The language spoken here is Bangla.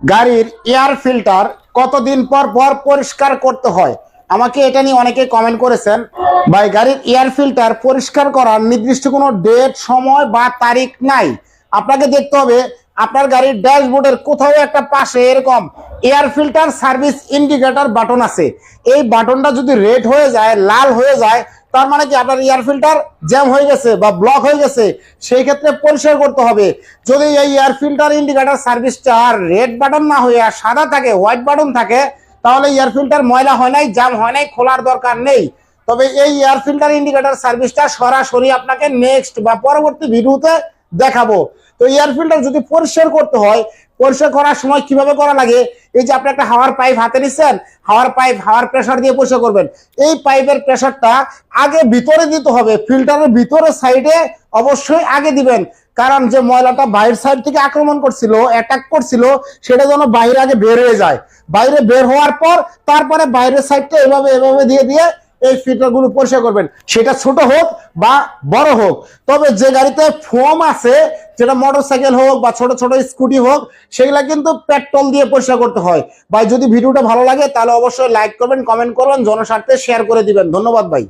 গাড়ির এয়ার ফিল্টার কতদিন পর পর পরিষ্কার করতে হয়? আমাকে এটা নিয়ে অনেকে কমেন্ট করেছেন, ভাই, গাড়ির এয়ার ফিল্টার পরিষ্কার করার নির্দিষ্ট কোনো ডেট সময় বা তারিখ নাই। আপনাকে দেখতে হবে, আপনার গাড়ির ড্যাশবোর্ডের কোথাও একটা পাশে এরকম air filter service indicator button আছে। এই বাটনটা যদি রেড হয়ে যায়, লাল হয়ে যায় তার মানে কি আপনার এয়ার ফিল্টার জ্যাম হয়ে গেছে বা ব্লক হয়ে গেছে? সেই ক্ষেত্রে পরিষ্কার করতে হবে। যদি এই এয়ার ফিল্টার ইন্ডিকেটর সার্ভিসটা রেড বাটন না হয়ে আর সাদা থাকে হোয়াইট বাটন থাকে, তাহলে এয়ার ফিল্টার ময়লা হয় নাই জ্যাম হয় নাই, খোলার দরকার নেই। তবে এই এয়ার ফিল্টার ইন্ডিকেটর সার্ভিসটা সরাসরি আপনাকে নেক্সট বা পরবর্তী ভিডিওতে দেখাবো। তো এয়ার ফিল্টার যদি পরিষ্কার করতে হয় পরিষ্কার করার সময় কীভাবে করা লাগে? এই যে আপনি একটা হাওয়ার পাইপ হাতে নিচ্ছেন, হাওয়ার পাইপ হাওয়ার প্রেসার দিয়ে পরিষ্কার করবেন। এই পাইপের প্রেশারটা আগে ভিতরে দিতে হবে ফিল্টারের ভিতরে সাইডে অবশ্যই আগে দিবেন। কারণ যে ময়লাটা বাইরের সাইড থেকে আক্রমণ করছিল অ্যাটাক করছিল, সেটা যেন বাইরে আগে বের হয়ে যায়। বাইরে বের হওয়ার পর, তারপরে বাইরের সাইডটা এভাবে এভাবে দিয়ে দিয়ে এই ফিল্টারগুলো পরিষ্কার করবেন। সেটা ছোট হোক বা বড় হোক। তবে যে গাড়িতে ফোম আছে, যেটা মোটরসাইকেল হোক বা ছোট ছোট স্কুটি হোক, সেগুলা কিন্তু পেট্রোল দিয়ে পরিষ্কার করতে হয়। ভাই, যদি ভিডিওটা ভালো লাগে, তাহলে অবশ্যই লাইক করবেন কমেন্ট করবেন, জনস্বার্থে শেয়ার করে দিবেন। ধন্যবাদ, ভাই।